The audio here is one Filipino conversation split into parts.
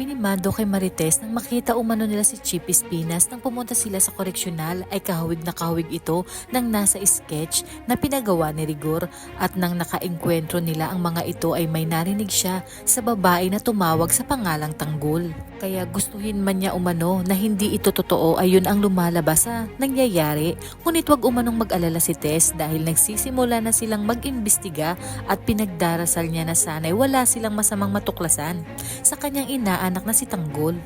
Sinabi ni Mando kay Marites nang makita umano nila si Chippy Spinas nang pumunta sila sa koreksyonal ay kahawig na kahawig ito nang nasa sketch na pinagawa ni Rigor at nang nakaengkwentro nila ang mga ito ay may narinig siya sa babae na tumawag sa pangalang Tanggol. Kaya gustuhin man niya umano na hindi ito totoo ayun ang lumalabas sa nangyayari. Ngunit wag umanong mag-alala si Tess dahil nagsisimula na silang mag-imbestiga at pinagdarasal niya na sana'y wala silang masamang matuklasan sa kanyang inaanak na si Tanggol.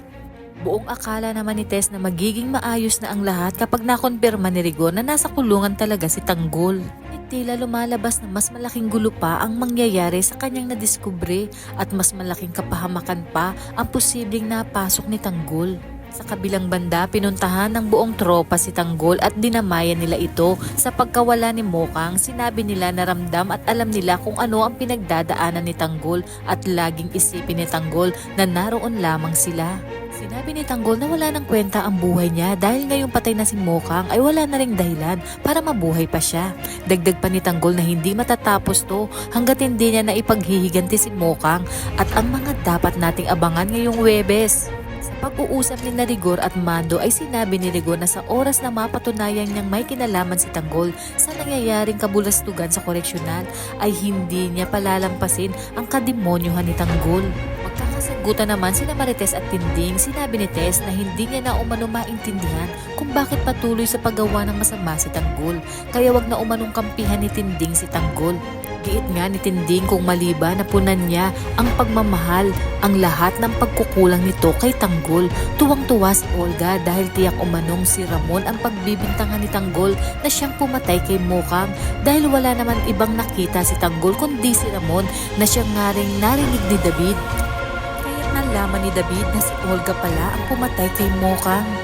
Buong akala naman ni Tess na magiging maayos na ang lahat kapag nakonfirma ni Rigo na nasa kulungan talaga si Tanggol. At tila lumalabas na mas malaking gulo pa ang mangyayari sa kanyang nadiskubre at mas malaking kapahamakan pa ang posibleng napasok ni Tanggol. Sa kabilang banda, pinuntahan ng buong tropa si Tanggol at dinamayan nila ito sa pagkawala ni Mokang. Sinabi nila na ramdam at alam nila kung ano ang pinagdadaanan ni Tanggol at laging isipin ni Tanggol na naroon lamang sila. Sinabi ni Tanggol na wala ng kwenta ang buhay niya dahil ngayong patay na si Mokang ay wala na ring dahilan para mabuhay pa siya. Dagdag pa ni Tanggol na hindi matatapos to hanggat hindi niya na ipaghihiganti si Mokang at ang mga dapat nating abangan ngayong Webes. Sa pag-uusap ni na Rigor at Mando ay sinabi ni Rigor na sa oras na mapatunayan niyang may kinalaman si Tanggol sa nangyayaring kabulastugan sa koreksyonal ay hindi niya palalampasin ang kademonyohan ni Tanggol. Magkakasagutan naman sina Marites at Tinding, sinabi ni Tess na hindi niya na umano maintindihan kung bakit patuloy sa paggawa ng masama si Tanggol. Kaya wag na umanong kampihan ni Tinding si Tanggol. Giit nga ni Tinding kung maliba na punan niya ang pagmamahal, ang lahat ng pagkukulang nito kay Tanggol. Tuwang-tuwa si Olga dahil tiyak umanong si Ramon ang pagbibintangan ni Tanggol na siyang pumatay kay Mokang dahil wala naman ibang nakita si Tanggol kundi si Ramon na siyang nga ring narinig ni David. Kaya nalaman ni David na si Olga pala ang pumatay kay Mokang.